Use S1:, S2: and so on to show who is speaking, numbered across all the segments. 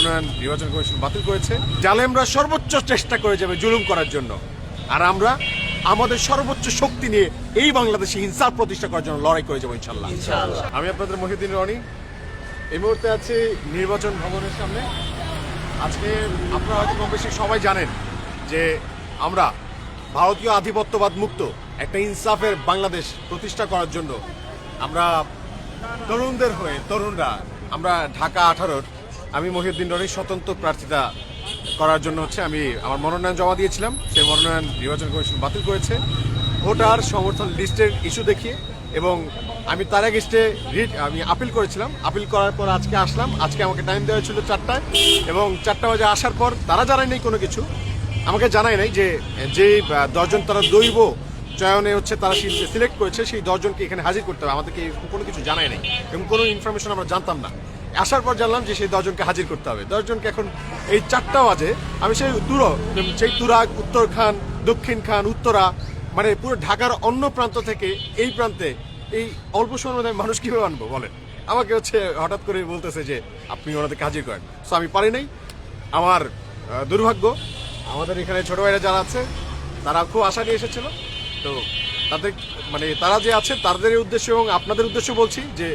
S1: মনোনয়ন নির্বাচন কমিশন বাতিল করেছে জালেমরা সর্বোচ্চ চেষ্টা করে যাবে জুলুম করার জন্য। আর আমরা আমাদের সর্বোচ্চ শক্তি নিয়ে এই বাংলাদেশে ইনসাফ প্রতিষ্ঠা করার জন্য লড়াই করে যাব ইনশাল্লাহ। আমি আপনাদের মহিউদ্দিন রনি। এই মুহূর্তে আছি নির্বাচন ভবনের সামনে। আজকে আপনারা হয়তো কম বেশি সবাই জানেন যে আমরা ভারতীয় আধিপত্যবাদ মুক্ত একটা ইনসাফের বাংলাদেশ প্রতিষ্ঠা করার জন্য আমরা তরুণদের হয়ে তরুণরা আমরা ঢাকা আঠারোর আমি মহিউদ্দিন রনির স্বতন্ত্র প্রার্থিতা করার জন্য হচ্ছে আমি আমার মনোনয়ন জমা দিয়েছিলাম। সেই মনোনয়ন নির্বাচন কমিশন বাতিল করেছে। ভোটার সমর্থন লিস্টের ইস্যু দেখিয়ে এবং আমি তার এগেস্টে রিট আমি আপিল করেছিলাম। আপিল করার পর আজকে আসলাম। আজকে আমাকে টাইম দেওয়া ছিল চারটায় এবং চারটা বাজে আসার পর তারা জানায় নাই কোনো কিছু। আমাকে জানায় নাই যে যে দশজন তারা দৈব চয়নে হচ্ছে তারা সিলেক্ট করেছে, সেই দশজনকে এখানে হাজির করতে হবে। আমাদেরকে কোনো কিছু জানায় নাই এবং কোনো ইনফরমেশন আমরা জানতাম না। আসার পর জানলাম যে সেই দশজনকে হাজির করতে হবে। দশজনকে এখন এই চারটা বাজে। আমি সেই তুর সেই তুরাগ উত্তর খান, দক্ষিণ খান, উত্তরা মানে পুরো ঢাকার অন্য প্রান্ত থেকে এই প্রান্তে এই অল্প সময়ের মধ্যে মানুষ কীভাবে আনব, বলেন। আমাকে হচ্ছে হঠাৎ করে বলতেছে যে, আপনি ওনাদেরকে হাজির করেন। সো আমি পারি নাই। আমার দুর্ভাগ্য, আমাদের এখানে ছোট ভাইরা যারা আছে, তারা খুব আশা নিয়ে এসেছিল। তো তাদের মানে তারা যে আছে, তাদের উদ্দেশ্য এবং আপনাদের উদ্দেশ্য বলছি যে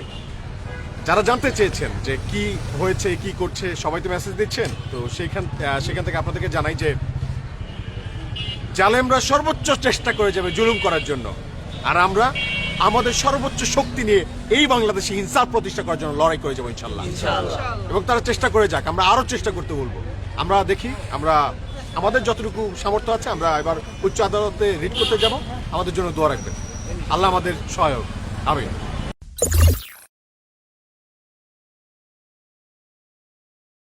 S1: যারা জানতে চেয়েছেন যে কি হয়েছে কি করছে সবাই তো মেসেজ দিচ্ছেন তো সেইখান সেখান থেকে আপনাদেরকে জানাই যে জালেমরা সর্বোচ্চ চেষ্টা করে যাবে জুলুম করার জন্য। আর আমরা আমাদের সর্বোচ্চ শক্তি নিয়ে এই বাংলাদেশে ইনসাফ প্রতিষ্ঠা করার জন্য লড়াই করে যাব ইনশাল্লাহ। এবং তারা চেষ্টা করে যাক আমরা আরও চেষ্টা করতে বলব। আমরা দেখি আমরা আমাদের যতটুকু সামর্থ্য আছে আমরা এবার উচ্চ আদালতে রিট করতে যাব। আমাদের জন্য দোয়া রাখবেন। আল্লাহ আমাদের সহায়ক। আমি